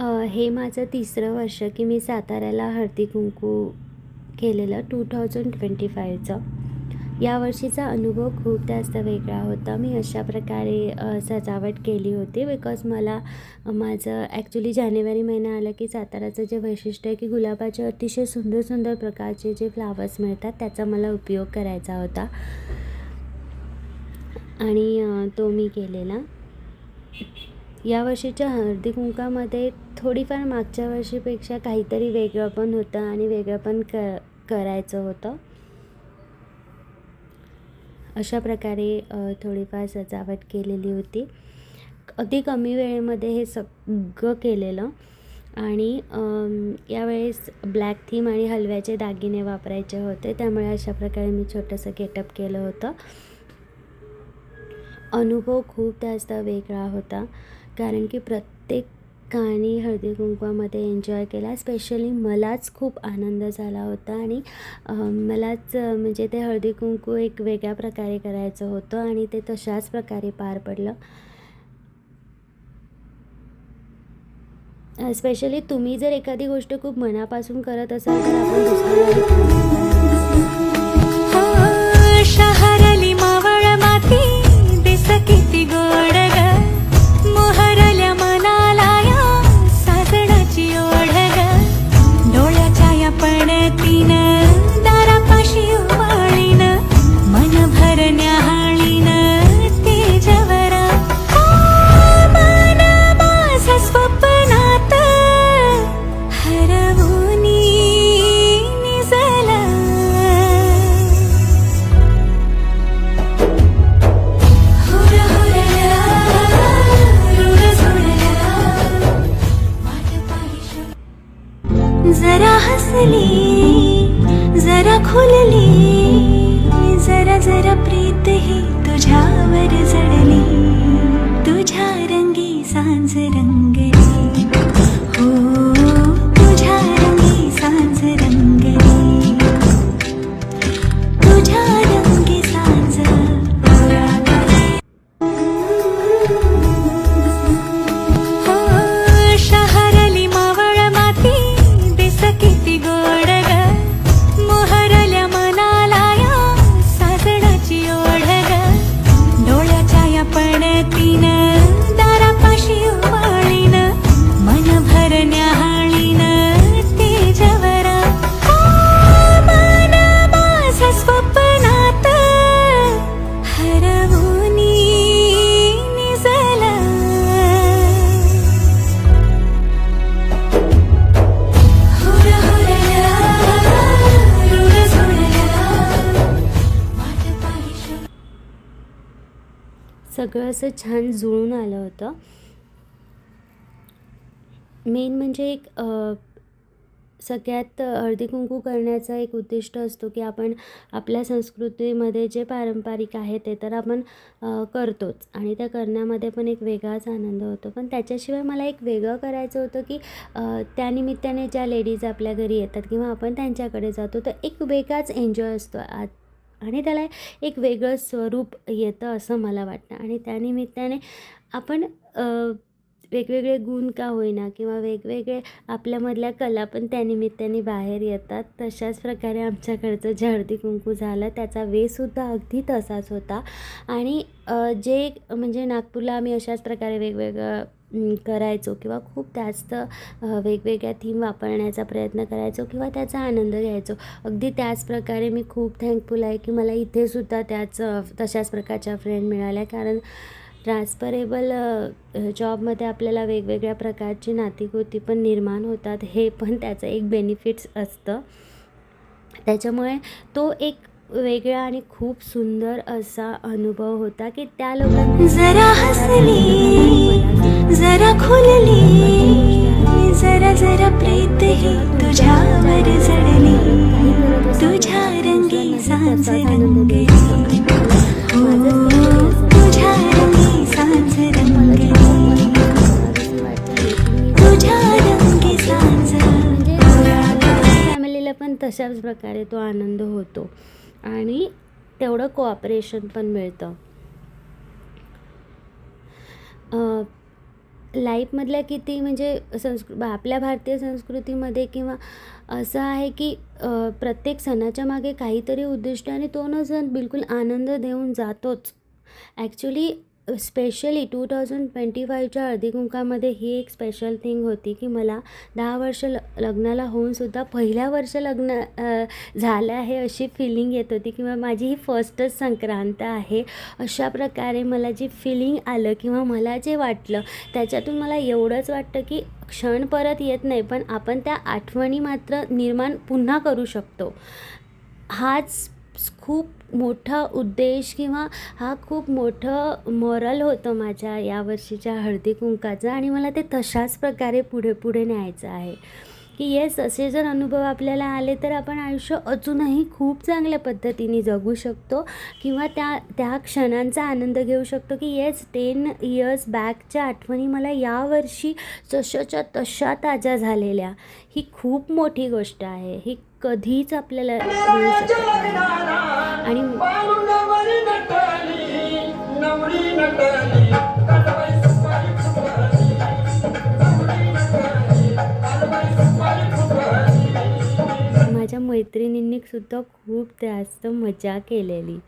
हे माझं तिसरं वर्ष की मी साताऱ्याला हळदी कुंकू केलेलं टू थाउजंड ट्वेंटी फायचं यावर्षीचा अनुभव खूप जास्त वेगळा होता. मी अशा प्रकारे सजावट केली होती बिकॉज मला माझं ॲक्च्युली जानेवारी महिना आला की साताऱ्याचं जे वैशिष्ट्य आहे की गुलाबाचे अतिशय सुंदर सुंदर प्रकारचे जे फ्लावर्स मिळतात त्याचा मला उपयोग करायचा होता. आणि तो मी केलेला. या वर्षीच्या हळदी कुंकामध्ये थोडीफार मागच्या वर्षीपेक्षा काहीतरी वेगळं पण होतं आणि वेगळं पण क करायचं होतं. अशा प्रकारे थोडीफार सजावट केलेली होती. अगदी कमी वेळेमध्ये हे सगळं केलेलं आणि यावेळेस ब्लॅक थीम आणि हलव्याचे दागिने वापरायचे होते. त्यामुळे अशा प्रकारे मी छोटंसं गेटअप केलं होतं. अनुभव खूप जास्त वेगळा होता. कारण की प्रत्येकाने हळदी कुंकवामध्ये एन्जॉय केला. स्पेशली मलाच खूप आनंद झाला होता आणि मलाच म्हणजे ते हळदी कुंकू एक वेगळ्या प्रकारे करायचं होतं आणि ते तशाच प्रकारे पार पडलं. स्पेशली तुम्ही जर एखादी गोष्ट खूप मनापासून करत असाल तर आपण दुसऱ्या जरा जरा खुलली जरा जरा प्रीत ही तुझ्यावर जडली. तुझ्या रंगी सांज रंग सगळं असं छान जुळून आलं होतं. मेन म्हणजे एक सगळ्यात हळदी कुंकू करण्याचा एक उद्दिष्ट असतो की आपण आपल्या संस्कृतीमध्ये जे पारंपरिक आहे ते तर आपण करतोच. आणि त्या करण्यामध्ये पण एक वेगळाच आनंद होतो. पण त्याच्याशिवाय मला एक वेगळं करायचं होतं की त्यानिमित्ताने ज्या लेडीज आपल्या घरी येतात किंवा आपण त्यांच्याकडे जातो तर एक वेगळाच एन्जॉय असतो. आ आणि त्याला एक वेगळं स्वरूप येतं असं मला वाटतं. आणि त्यानिमित्ताने आपण वेगवेगळे गुण का होईना किंवा वेगवेगळे आपल्यामधल्या कला पण त्यानिमित्ताने बाहेर येतात. तशाच प्रकारे आमच्याकडचं जे हळदी कुंकू झालं त्याचा वेसुद्धा अगदी तसाच होता. आणि जे म्हणजे नागपूरला आम्ही अशाच प्रकारे वेगवेगळं करायचो किंवा खूप जास्त वेगवेगळ्या थीम वापरण्याचा प्रयत्न करायचो किंवा त्याचा आनंद घ्यायचो. अगदी त्याच प्रकारे मी खूप थँकफुल आहे की मला इथेसुद्धा त्याच तशाच प्रकारच्या फ्रेंड मिळाल्या. कारण ट्रान्सफरेबल जॉबमध्ये आपल्याला वेगवेगळ्या प्रकारची नातीगोती पण निर्माण होतात. हे पण त्याचं एक बेनिफिट्स असतं. त्याच्यामुळे तो एक वेगळा आणि खूप सुंदर असा अनुभव होता की त्या लोकांना जरा हसली जरा खुलली जरा जरा प्रीत ही तुझ्यावर जडली. तुझ्या रंगी सांज रंगली हो, तुझ्या रंगी सांज रंगली तुझ्या रंगी सांज फॅमिलीला पण तशाच प्रकारे तो आनंद होतो. आणि तेवढं कोऑपरेशन पण मिळतं. लाईफमधल्या किती म्हणजे संस्कृ आपल्या भारतीय संस्कृतीमध्ये किंवा असं आहे की प्रत्येक सणाच्या मागे काहीतरी उद्दिष्ट आणि तो न सण बिलकुल आनंद देऊन जातोच. Actually specially two thousand twenty फाईव्हच्या हळदीकुंकामध्ये ही एक स्पेशल थिंग होती की मला दहा वर्ष ल लग्नाला होऊनसुद्धा पहिल्या वर्ष लग्न झालं आहे अशी फिलिंग येत होती किंवा माझी ही फर्स्टच संक्रांत आहे. अशा प्रकारे मला जी फिलिंग आलं किंवा मला जे वाटलं त्याच्यातून मला एवढंच वाटतं की क्षण परत येत नाही पण आपण त्या आठवणी मात्र निर्माण पुन्हा करू शकतो. हाच खूप मोठा उद्देश किंवा हा खूप मोठं मॉरल होतं माझ्या यावर्षीच्या हळदी कुंकाचं आणि मला ते तशाच प्रकारे पुढे पुढे न्यायचं आहे. की येस असे जर अनुभव आपल्याला आले तर आपण आयुष्य अजूनही खूप चांगल्या पद्धतीने जगू शकतो. किंवा त्या त्या क्षणांचा आनंद घेऊ शकतो की येस टेन इयर्स बॅकच्या आठवणी मला यावर्षी जशाच्या तशा ताज्या झालेल्या. ही खूप मोठी गोष्ट आहे. ही कधीच आपल्याला मिळू शकत नाही. आणि सुद्धा खूप जास्त मजा केलेली.